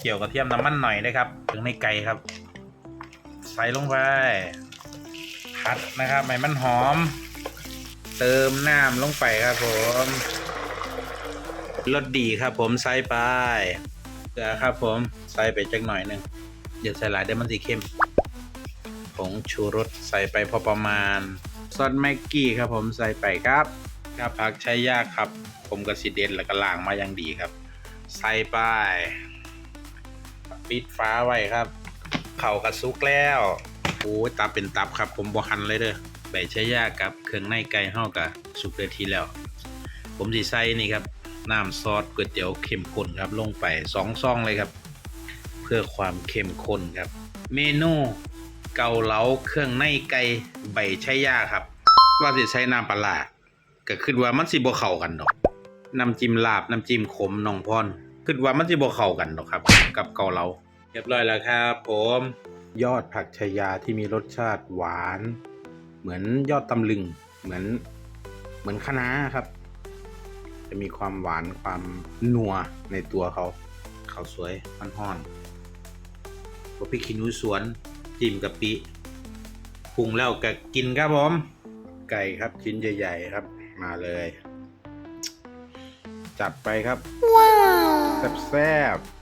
เกี่ยวกระเทียมน้ำมันหน่อยนะครับ ถึงในไก่ครับ ใส่ลงไปผัดนะครับให้มันหอม เติมน้ำลงไปครับผมรสดีครับผมใส่ไปเกลือครับผมใส่ไปจักหน่อยหนึ่งอย่าใส่หลายเดี๋ยวมันสิเข้มผงชูรสใส่ไปพอประมาณซอสแม็กกี้ครับผมใส่ไปครับครับผักใช้ยากครับ ผมกระสิเด็ดแล้วก็ล้างมาอย่างดีครับ ใส่ไป ปิดฟ้าไว้ครับ เข่ากระซุกแล้วโอ้ยตับเป็นตับครับผมบ่หันเลยเด้อใบชะยากับเครื่องในไก่เฮากะสุกเรียทีแล้ว ผมสิใส่นี่ครับน้ำซอสก๋วยเตี๋ยวเข้มข้นครับลงไปสองซองเลยครับ เพื่อความเข้มข้นครับ เมนูเกาเหลาเครื่องในไก่ใบชะยาครับ ว่าสิใช้น้ำปลาก็คิดว่ามันสิบ่เข้ากันดอกน้ำจิ้มลาบน้ำจิ้มขมน้องพร คิดว่ามันสิบ่เข้ากันดอกครับ กับเกาเหลาเรียบร้อยแล้วครับ ผมยอดผักชายาที่มีรสชาติหวาน เหมือนยอดตำลึง เหมือนเหมือนคะน้าครับ จะมีความหวานความนัวในตัวเขาเขาวสวยมันห่อนบพริกขี้หนูสวนจิ้มกะปิปรุงแล้วก็กินครับผม ไก่ครับชิ้นใหญ่ ๆ ครับ มาเลย จัดไปครับว้า วแซ่บๆ